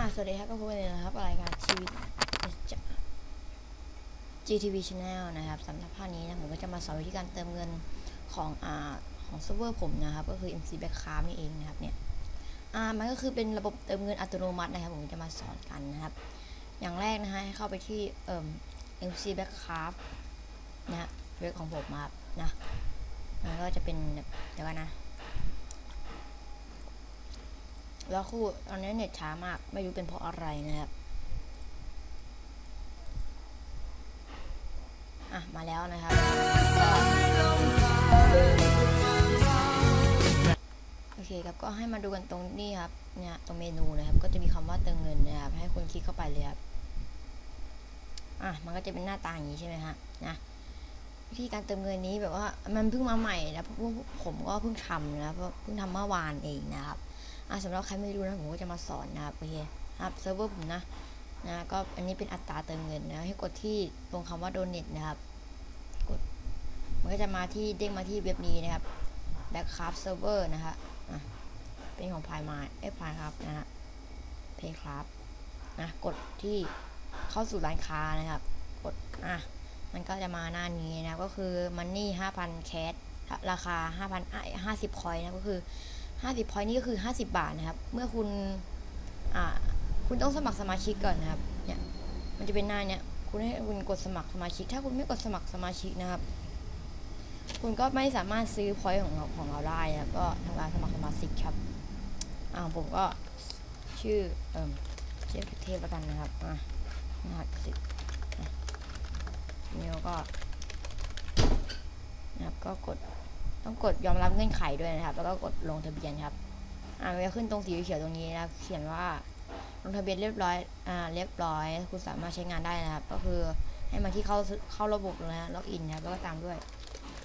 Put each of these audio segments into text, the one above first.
อ่าสวัสดีครับก็พบกันเลยนะครับรายการชีวิต GTV Channel นะครับสำหรับภาคนี้นะผมก็จะมาสอนวิธีการเติมเงินของอ่าของเซิร์ฟเวอร์ผมนะครับ ก็คือ MC Backcraft นี่เองนะครับเนี่ยอ่ามันก็คือเป็นระบบเติมเงินอัตโนมัตินะครับผมจะมาสอนกันนะครับ อย่างแรกนะฮะให้เข้าไปที่เอ่อ MC Backcraft นะฮะเว็บของผมมาครับนะมันก็จะเป็นแบบเดี๋ยวกันนะ แล้วคู่ตอนนี้เน็ตช้ามาก ไม่รู้เป็นเพราะอะไรนะครับ อะ มาแล้วนะครับ โอเคครับ ก็ให้มาดูกันตรงนี้ครับ เนี่ย ตรงเมนูนะครับ ก็จะมีคำว่าเติมเงินนะครับ ให้คุณคลิกเข้าไปเลยครับ อะ มันก็จะเป็นหน้าตาอย่างนี้ใช่ไหมฮะ นะวิธีการเติมเงินนี้แบบว่ามันเพิ่งมาใหม่นะพวกผมก็เพิ่งทำนะเพิ่งทำเมื่อวานเองนะครับ อะสำหรับใครไม่รู้นะผมก็จะมาสอนนะครับโอเคครับเซิร์ฟเวอร์ผมนะนะก็อันนี้เป็นอัตราเติมเงินนะให้กดที่ตรงคำว่า donate นะครับกดมันก็จะมาที่เด้งมาที่เว็บนี้นะครับ backcraft server นะฮะอะเป็นของพายมาเอ้พายครับนะฮะเพย์ครับนะกดที่เข้าสู่ร้านค้านะครับ กดอะมันก็จะมาหน้านี้นะก็คือ money 5,000แคทราคา5,000อะ50คอยนะก็คือ 50พอยต์นี่ก็คือ 50 บาทนะครับ เมื่อคุณอ่าคุณต้องสมัครสมาชิกก่อนนะครับ เนี่ย มันจะเป็นหน้าเนี่ย คุณให้คุณกดสมัครสมาชิก ถ้าคุณไม่กดสมัครสมาชิกนะครับ คุณก็ไม่สามารถซื้อพอยต์ของเราของเราได้นะครับก็ทำการสมัครสมาชิกครับ อ่าผมก็ชื่อ เอ่อเชฟเทพแล้วกันนะครับ อะรหัสสิบนี่ก็นะครับก็กด ต้องกดยอมรับเงื่อนไขด้วยนะครับ แล้วก็กดลงทะเบียนครับ อ่ามันจะขึ้นตรงสีเขียวตรงนี้นะเขียนว่าลงทะเบียนเรียบร้อย อ่า เรียบร้อย คุณสามารถใช้งานได้นะครับ ก็คือให้มาที่เข้าเข้าระบบเลยนะล็อกอินนะครับแล้วก็ตามด้วย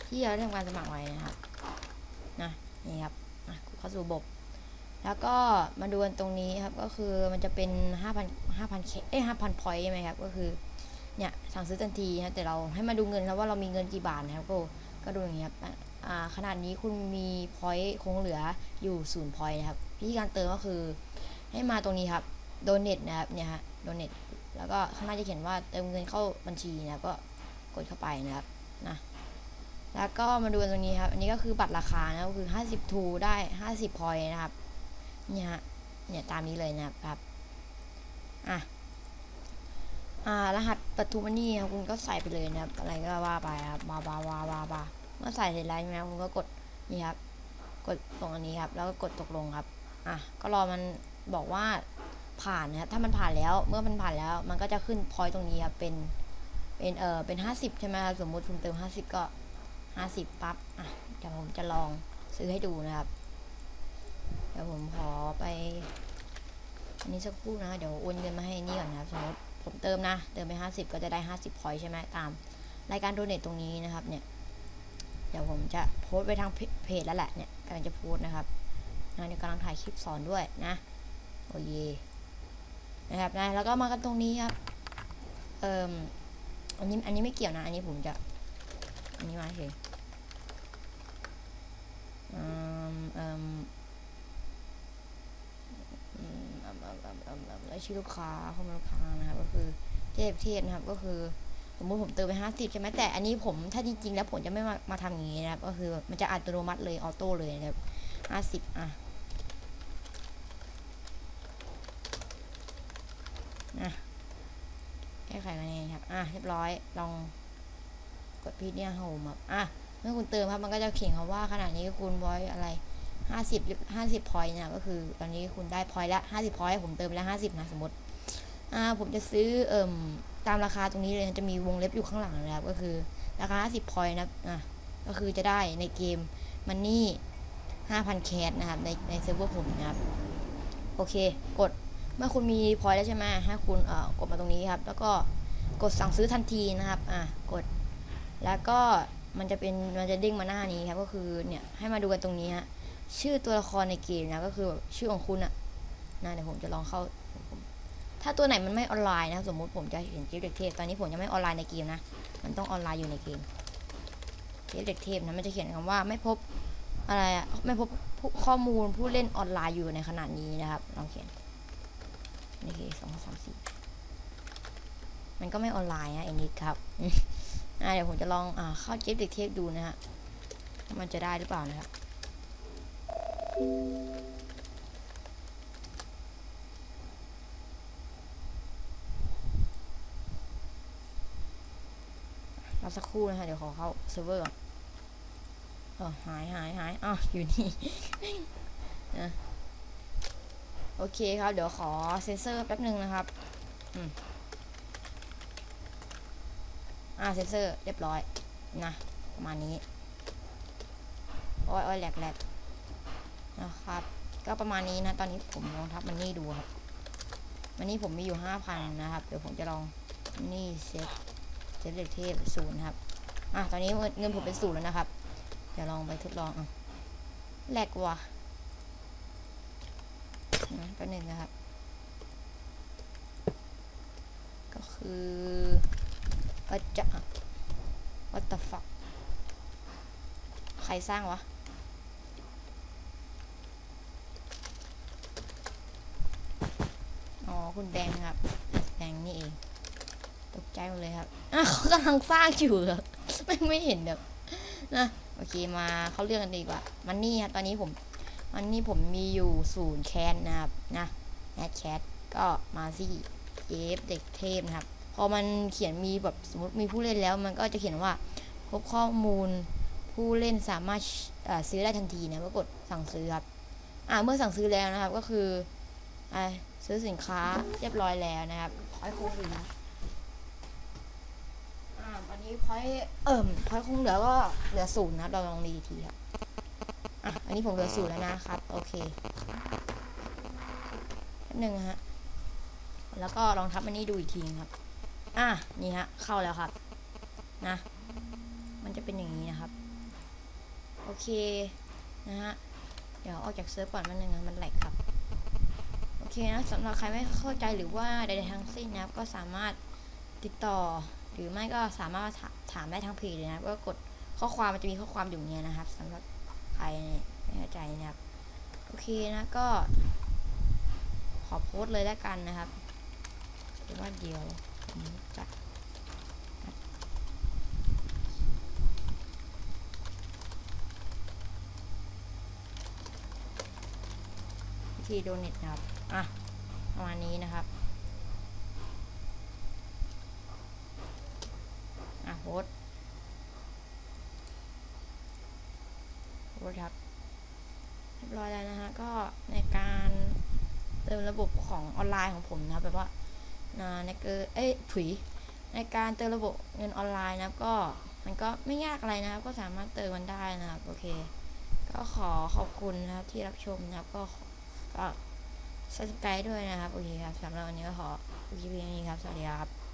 ที่เราได้ทำการสมัครไว้นะครับ นะนี่ครับอะเข้าสู่ระบบ แล้วก็มาดูกันตรงนี้ครับ ก็คือมันจะเป็น 5,000 5,000เคเอ้ย5,000พอยต์ใช่ไหมครับ ก็คือ เนี่ย สั่งซื้อทันทีนะแต่เราให้มาดูเงินแล้วว่าเรามีเงินกี่บาทนะครับ ก็ ก็ดูอย่างนี้ครับ ขนาดนี้คุณมีพอยต์คงเหลืออยู่ศูนย์พอยต์นะครับวิธีการเติมก็คือ ให้มาตรงนี้ครับโดเน t นะครับเนี่ยฮะโดเน t แล้วก็ข้างหน้าจะเขียนว่าเติมเงินเข้าบัญชีนะครับก็กดเข้าไปนะครับนะแล้วก็มาดูตรงนี้ครับ อันนี้ก็คือบัตรราคานะก็คือ 50ทูได้ 50พอยต์นะครับ เนี่ยฮะ เนี่ยตามนี้เลยนะครับ อะ อ่ารหัสปัตูมันนี่ครับคุณก็ใส่ไปเลยนะครับ อะไรก็ว่าไปครับบาบา มื่อใส่เสร็จแล้วใช่ไหมครับคุณก็กดนี่ครับ กดตรงอันนี้ครับ แล้วก็กดตกลงครับ อะ ก็รอมันบอกว่าผ่านนะครับถ้ามันผ่านแล้ว เมื่อมันผ่านแล้ว มันก็จะขึ้นพอยต์ตรงนี้ครับ เป็น เป็น เออเป็นห้าสิบใช่ไหมครับ สมมุติคุณเติมห้าสิบก็ห้าสิบปั๊บ อะ เดี๋ยวผมจะลองซื้อให้ดูนะครับ เดี๋ยวผมขอไป อันนี้สักครู่นะ เดี๋ยวโอนเงินมาให้นี่ก่อนนะครับ สมมติผมเติมนะ เติมไปห้าสิบก็จะได้ห้าสิบพอยต์ใช่ไหมตาม รายการโดเนทตรงนี้นะครับ เนี่ย ยวผมจะโพสต์ไปทางเพจแล้วแหละเนี่ยกำลังจะโพสต์นะครับนะเดี๋ยวกำลังถ่ายคลิปสอนด้วยนะโอ้ยนะครับนะแล้วก็มากันตรงนี้ครับเอ่มอันนี้อันนี้ไม่เกี่ยวนะ อันนี้ผมจะ อันนี้มาเฉยอืมอ่มอืมอืมอืมอืมอืมอืมแล้วชื่อลูกค้าข้อมูลลูกค้านะครับก็คือเทพเทพนะครับก็คือ สมมติผมเติมไปห้าสิบใช่ไหมแต่อันนี้ผมถ้าจริงๆแล้วผมจะไม่มามาทำอย่างนี้นะครับ ก็คือมันจะอัตโนมัติเลยออโต้เลยนะครับห้าสิบอะนะแก้ไขกันเองครับ อะเรียบร้อย ลองกดพีเนี่ยโฮมครับอะ เมื่อคุณเติมครับ มันก็จะเขียนคำว่าขนาดนี้คุณบอยอะไรห้าสิบห้าสิบพอยต์นะก็คือ ตอนนี้คุณได้พอยต์ละห้าสิบพอยต์ผมเติมไปแล้วห้าสิบนะสมมติ อ่า ผมจะซื้อเอ่ม ตามราคาตรงนี้เลยจะมีวงเล็บอยู่ข้างหลังนะครับ ก็คือราคา 50พอยต์นะอะก็คือจะได้ในเกมมันนี่5,000 แคสนะครับ ในในเซิร์ฟเวอร์ผมนะครับ โอเค กดเมื่อคุณมีพอยต์แล้วใช่ไหมให้คุณเอ่อกดมาตรงนี้ครับ แล้วก็กดสั่งซื้อทันทีนะครับ อะกด แล้วก็มันจะเป็นมันจะเด้งมาหน้านี้ครับ ก็คือเนี่ยให้มาดูกันตรงนี้ฮะชื่อตัวละครในเกมนะก็คือชื่อของคุณอะนะเดี๋ยวผมจะลองเข้า ถ้าตัวไหนมันไม่ออนไลน์นะ สมมุติผมจะเห็นเจฟเด็กเทพ ตอนนี้ผมยังไม่ออนไลน์ในเกมนะ มันต้องออนไลน์อยู่ในเกมเจฟเด็กเทพนะมันจะเขียนคำว่าไม่พบอะไรอะไม่พบข้อมูลผู้เล่นออนไลน์อยู่ในขณะนี้นะครับ ลองเขียนโอเคสองสามสี่มันก็ไม่ออนไลน์นะเอ็นิดครับอ่าเดี๋ยวผมจะลองอ่าเข้าเจ็บเด็กเทพดูนะฮะมันจะได้หรือเปล่านะครับ รอสักครู่นะคะเดี๋ยวขอเข้าเซิร์ฟเวอร์ก่อนเออหายหายหายอ้าวอยู่นี่นะโอเคครับ เดี๋ยวขอเซนเซอร์แป๊บหนึ่งนะครับ อืมอ่าเซนเซอร์เรียบร้อย นะประมาณนี้ โอ้ยโอ้ยแหลกแหลกนะครับ ก็ประมาณนี้นะ ตอนนี้ผมลองทับมันนี่ดูครับ มันนี่ผมมีอยู่ห้าพันนะครับ เดี๋ยวผมจะลองนี่เซ็ต เซฟเด็กเทพศูนย์ครับ อะ ตอนนี้เงินผมเป็นศูนย์แล้วนะครับ เดี๋ยวลองไปทดลองอะแหลกว่ะนะแป๊บหนึงนะครับ ก็คือว่าจะ what the fuck ใครสร้างวะอ๋อ คุณแบงค์ครับ แบงค์นี่เอง ตกใจหมดเลยครับอะเขากำลังสร้างอยู่ครับไม่ไม่เห็นแบบนะโอเคมาเขาเรื่องกันดีกว่า มันนี่ครับตอนนี้ผมมันนี่ผมมีอยู่ศูนย์แคสนะครับนะแอดแชทก็มาซี่เอฟเด็กเทพนะครับพอมันเขียนมีแบบสมมติมีผู้เล่นแล้ว มันก็จะเขียนว่าพบข้อมูลผู้เล่นสามารถซื้อได้ทันทีนะก็กดสั่งซื้อครับอ่าเมื่อสั่งซื้อแล้วนะครับก็คืออซื้อสินค้าเรียบร้อยแล้วนะครับขอให้ครบเลยนะ อ่าวันนี้พอยเอิ่มพอยคงเหลือก็เหลือศูนย์นะเราลองรีทีครับอะอันนี้ผมเหลือศูนย์แล้วนะครับ โอเคหนึ่งฮะแล้วก็ลองทับอันนี้ดูอีกทีครับ อะนี่ฮะ เข้าแล้วครับ นะ มันจะเป็นอย่างนี้นะครับ โอเค นะฮะ เดี๋ยวออกจากเซิร์ฟก่อนมันหนึ่งนะมันแหลกครับ โอเคนะสำหรับใครไม่เข้าใจหรือว่าใดๆทั้งสิ้นนะครับ ก็สามารถติดต่อ หรือไม่ก็สามารถถาถามได้ทางเพจเลยนะครับก็กดข้อความมันจะมีข้อความอยู่เนี่ยนะครับสำหรับใครไม่เข้าใจนะครับ โอเคนะก็ ขอโพสต์เลยแล้วกันนะครับหรือว่าเดียวผมจะวิธีโดเน็ตนะครับ อะประมาณนี้นะครับ อะโพสต์โพสต์ครับเรียบร้อยแล้วนะฮะก็ในการเติมระบบของออนไลน์ของผมนะครับแบบว่านะในเกอเอ้ยถุยในการเติมระบบเงินออนไลน์นะก็มันก็ไม่ยากอะไรนะครับ ก็สามารถเติมมันได้นะครับโอเค ก็ขอขอบคุณนะครับที่รับชมนะครับ ก็ก็ซับสไครต์ด้วยนะครับโอเคครับสำหรับวันนี้ก็ขอคเพียงนี้ครับสวัสดีครับ